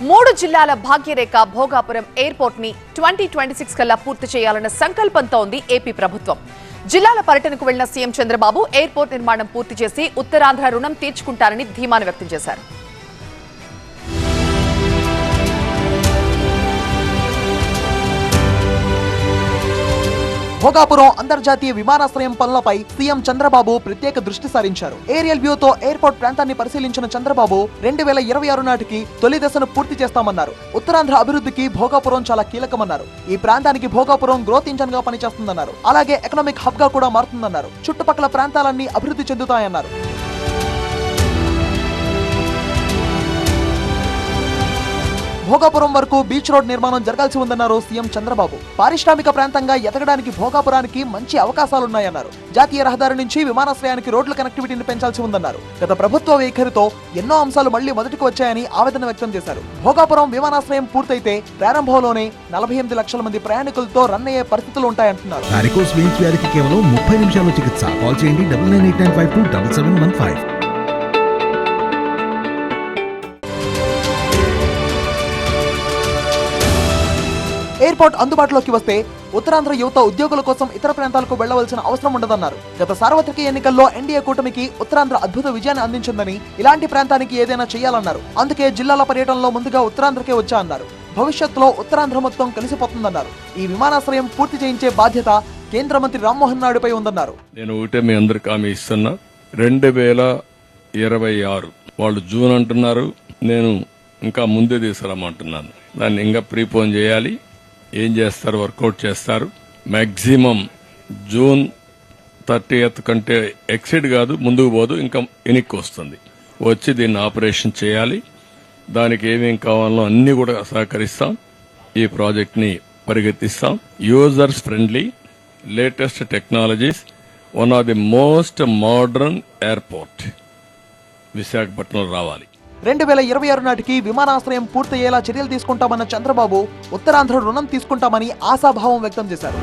మూడు జిల్లాల భాగ్యరేఖ భోగాపురం ఎయిర్పోర్ట్ని ట్వంటీ ట్వంటీ సిక్స్ కల్లా పూర్తి చేయాలన్న సంకల్పంతో ఉంది ఏపీ ప్రభుత్వం. జిల్లాల పర్యటనకు వెళ్ళిన సీఎం చంద్రబాబు ఎయిర్పోర్ట్ నిర్మాణం పూర్తి చేసి ఉత్తరాంధ్ర రుణం తీర్చుకుంటారని ధీమాను వ్యక్తం చేశారు. భోగాపురం అంతర్జాతీయ విమానాశ్రయం పనులపై సీఎం చంద్రబాబు ప్రత్యేక దృష్టి సారించారు. ఏరియల్ వ్యూతో ఎయిర్పోర్ట్ ప్రాంతాన్ని పరిశీలించిన చంద్రబాబు రెండు వేల ఇరవై ఆరు నాటికి తొలి దశను పూర్తి చేస్తామన్నారు. ఉత్తరాంధ్ర అభివృద్ధికి భోగాపురం చాలా కీలకమన్నారు. ఈ ప్రాంతానికి భోగాపురం గ్రోత్ ఇంజన్గా పనిచేస్తుందన్నారు. అలాగే ఎకనామిక్ హబ్గా కూడా మారుతుందన్నారు. చుట్టుపక్కల ప్రాంతాలన్నీ అభివృద్ధి చెందుతాయన్నారు. భోగాపురం వరకు బీచ్ రోడ్ నిర్మాణం జరగాల్సి ఉందన్నారు సీఎం చంద్రబాబు. పారిశ్రామిక ప్రాంతంగా ఎదగడానికి భోగాపురానికి మంచి అవకాశాలున్నాయన్నారు. జాతీయ రహదారి నుంచి విమానాశ్రయానికి రోడ్ల కనెక్టివిటీని పెంచాల్సి ఉందన్నారు. గత ప్రభుత్వ వైఖరితో ఎన్నో అంశాలు మళ్ళీ మొదటికి వచ్చాయని ఆవేదన వ్యక్తం చేశారు. భోగాపురం విమానాశ్రయం పూర్తయితే ప్రారంభంలోనే నలభై ఎనిమిది లక్షల మంది ప్రయాణికులతో రన్ అయ్యే పరిస్థితులు ఉంటాయంటున్నారు. కేవలం ముప్పై నిమిషాల్లో చికిత్స. కాల్ చేయండి double nine eight nine five two double seven one five. Airport అందుబాటులోకి వస్తే ఉత్తరాంధ్ర యువత ఉద్యోగుల కోసం ఇతర ప్రాంతాలకు వెళ్ళవలసిన అవసరం ఉండదన్నారు. గత సార్వత్రిక ఎన్నికల్లో ఎన్డీఏ కూటమికి ఉత్తరాంధ్ర అద్భుత విజయాన్ని అందించిందని ఇలాంటి ప్రాంతానికి ఏదైనా చేయాలన్నారు. అందుకే జిల్లాల పర్యటనలో ముందుగా ఉత్తరాంధ్రకే వచ్చా అన్నారు. భవిష్యత్తులో ఉత్తరాంధ్ర మొత్తం కలిసిపోతుందన్నారు. ఈ విమానాశ్రయం పూర్తి చేయించే బాధ్యత కేంద్ర మంత్రి రామ్మోహన్ నాయుడుపై ఉందన్నారు. నేను ఒకటే మీ అందరికి హామీ ఇస్తున్నా. రెండు వేల ఇరవై ఆరు వాళ్ళు జూన్ అంటున్నారు. నేను ఇంకా ముందే తీసుకురామంటున్నాను. దాన్ని ఇంకా ప్రీపోన్ చేయాలి. ఏం చేస్తారు? వర్కౌట్ చేస్తారు. మ్యాక్సిమం జూన్ థర్టీ కంటే ఎక్సిడ్ కాదు ముందుకు పోదు ఇంకా ఎనిక్కి వస్తుంది. వచ్చి దీన్ని ఆపరేషన్ చేయాలి. దానికి ఏమేం కావాలో అన్ని కూడా సహకరిస్తాం. ఈ ప్రాజెక్ట్ని పరిగెత్తిస్తాం. Users friendly latest technologies one of the most modern airport Visakhapatnam రావాలి. రెండు వేల ఇరవై ఆరు నాటికి విమానాశ్రయం పూర్తయ్యేలా చర్యలు తీసుకుంటామన్న చంద్రబాబు ఉత్తరాంధ్ర రుణం తీసుకుంటామని ఆశాభావం వ్యక్తం చేశారు.